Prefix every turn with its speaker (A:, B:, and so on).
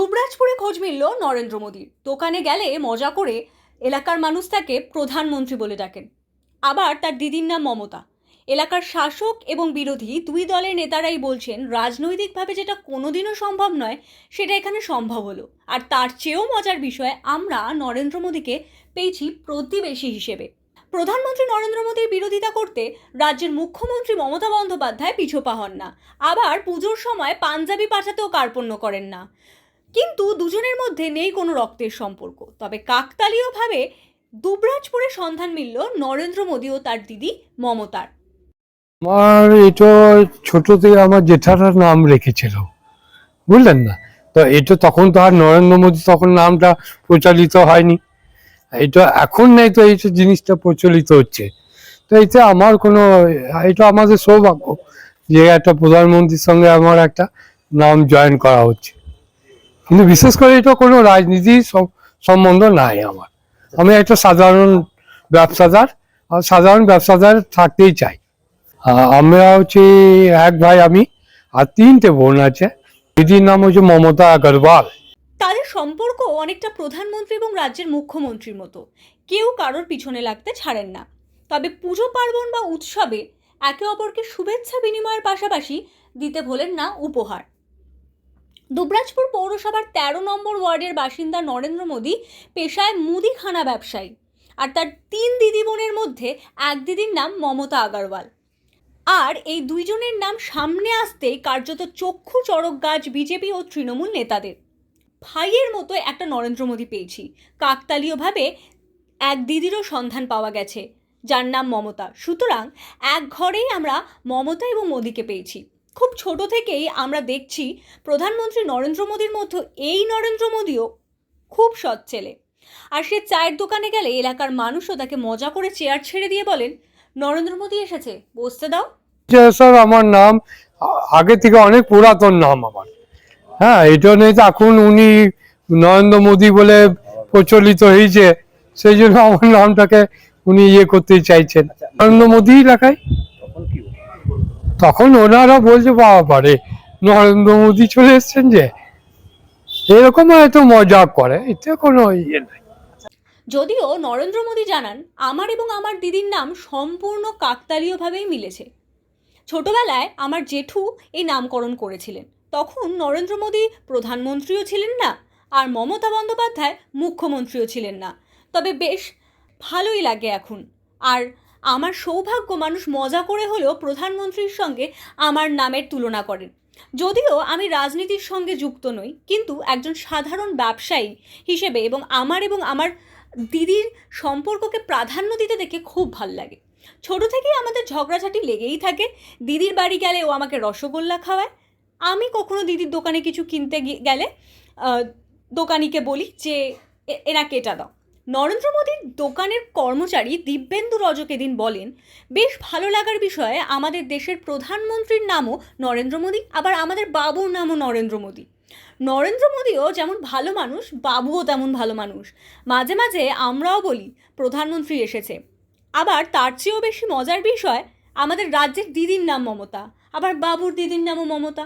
A: দুবরাজপুরে খোঁজ মিলল নরেন্দ্র মোদীর। দোকানে গেলে মজা করে এলাকার মানুষ তাকে প্রধানমন্ত্রী বলে ডাকেন। আবার তার দিদির নাম মমতা। এলাকার শাসক এবং বিরোধী দুই দলের নেতারাই বলছেন, রাজনৈতিকভাবে যেটা কোনোদিনও সম্ভব নয়, সেটা এখানে সম্ভব হলো। আর তার চেয়েও মজার বিষয়, আমরা নরেন্দ্র মোদীকে পেয়েছি প্রতিবেশী হিসেবে। প্রধানমন্ত্রী নরেন্দ্র মোদীর বিরোধিতা করতে রাজ্যের মুখ্যমন্ত্রী মমতা বন্দ্যোপাধ্যায় পিছপা হন না। আবার পুজোর সময় পাঞ্জাবি পাঠাতেও কার্পণ্য করেন না। কিন্তু দুজনের মধ্যে নেই কোনো রক্তের সম্পর্ক। তবে কাকতালীয়ভাবে দুবরাজপুরে সন্ধান মিলল নরেন্দ্র মোদী ও তার দিদি মমতার।
B: আমার এটা ছোট থেকে আমার জেঠাটার নাম রেখেছিল। বুঝলেন না? তো এটা তখন তো আর নরেন্দ্র মোদী তখন নামটা প্রচলিত হয়নি। এটা এখন নেই তো এই জিনিসটা প্রচলিত হচ্ছে। তো এতে আমার কোনো, এটা আমাদের সৌভাগ্য যে একটা প্রধানমন্ত্রীর সঙ্গে আমার একটা নাম জয়েন করা হচ্ছে। কিন্তু বিশেষ করে এটা কোনো রাজনীতির সম- সম্বন্ধ নাই আমার। আমি একটা সাধারণ ব্যবসাদার সাধারণ ব্যবসাদার থাকতেই চাই। আমরা হচ্ছে এক ভাই আমি, আর তিনটে বোন আছে। দিদির নাম হচ্ছে মমতা আগরওয়াল।
A: তাদের সম্পর্ক অনেকটা প্রধানমন্ত্রী এবং রাজ্যের মুখ্যমন্ত্রীর মতো। কেউ কারোর পিছনে লাগতে ছাড়েন না। তবে পুজো পার্বণ বা উৎসবে একে অপরকে শুভেচ্ছা বিনিময়ের পাশাপাশি দিতে ভোলেন না উপহার। দুবরাজপুর পৌরসভার তেরো নম্বর ওয়ার্ডের বাসিন্দা নরেন্দ্র মোদী পেশায় মুদিখানা ব্যবসায়ী। আর তার তিন দিদি বোনের মধ্যে এক দিদির নাম মমতা আগারওয়াল। আর এই দুইজনের নাম সামনে আসতেই কার্যত চক্ষু চড়ক গাছ বিজেপি ও তৃণমূল নেতাদের। ভাইয়ের মতো একটা নরেন্দ্র মোদী পেয়েছি। কাকতালীয়ভাবে এক দিদিরও সন্ধান পাওয়া গেছে, যার নাম মমতা। সুতরাং এক ঘরেই আমরা মমতা এবং মোদীকে পেয়েছি। খুব ছোট থেকেই আমরা দেখছি প্রধানমন্ত্রী নরেন্দ্র মোদীর মধ্যে এই নরেন্দ্র মোদীও খুব সৎ ছেলে। আর সে চায়ের দোকানে গেলে এলাকার মানুষও তাকে মজা করে চেয়ার ছেড়ে দিয়ে বলেন নরেন্দ্র মোদী এসেছে বসতে দাও।
B: স্যার আমার নাম আগে থেকে অনেক পুরাতন নাম আমার। হ্যাঁ এটা নেই তো এখন উনি নরেন্দ্র মোদী বলে প্রচলিত হয়েছে সেই জন্য আমার নামটাকে উনি ইয়ে করতে চাইছেন। নরেন্দ্র মোদী লেখায়। তখন ওনারা বলছে, বাবা পারে নরেন্দ্র মোদী চলে এসছেন যে। এরকম হয়তো মজা করে, এতে কোনো ইয়ে নাই।
A: যদিও নরেন্দ্র মোদী জানান, আমার এবং আমার দিদির নাম সম্পূর্ণ কাকতালীয়ভাবেই মিলেছে। ছোটবেলায় আমার জেঠু এই নামকরণ করেছিলেন। তখন নরেন্দ্র মোদী প্রধানমন্ত্রীও ছিলেন না, আর মমতা বন্দ্যোপাধ্যায় মুখ্যমন্ত্রীও ছিলেন না। তবে বেশ ভালোই লাগে এখন। আর আমার সৌভাগ্য মানুষ মজা করে হলেও প্রধানমন্ত্রীর সঙ্গে আমার নামের তুলনা করেন। যদিও আমি রাজনীতির সঙ্গে যুক্ত নই, কিন্তু একজন সাধারণ ব্যবসায়ী হিসেবে এবং আমার এবং আমার দিদির সম্পর্ককে প্রাধান্য দিতে দেখে খুব ভালো লাগে। ছোট থেকেই আমাদের ঝগড়াঝাটি লেগেই থাকে। দিদির বাড়ি গেলে ও আমাকে রসগোল্লা খাওয়ায়। আমি কখনো দিদির দোকানে কিছু কিনতে গেলে দোকানিকে বলি যে, "এ- এনাকে এটা দাও। নরেন্দ্র মোদীর দোকানের কর্মচারী দিব্যেন্দু রজক এদিন বলেন, বেশ ভালো লাগার বিষয়ে আমাদের দেশের প্রধানমন্ত্রীর নামও নরেন্দ্র মোদী, আবার আমাদের বাবুর নামও নরেন্দ্র মোদী। নরেন্দ্র মোদীও যেমন ভালো মানুষ, বাবুও তেমন ভালো মানুষ। মাঝে মাঝে আমরাও বলি, প্রধানমন্ত্রী এসেছে। আবার তার চেয়েও বেশি মজার বিষয়, আমাদের রাজ্যের দিদির নাম মমতা, আবার বাবুর দিদির নামও মমতা।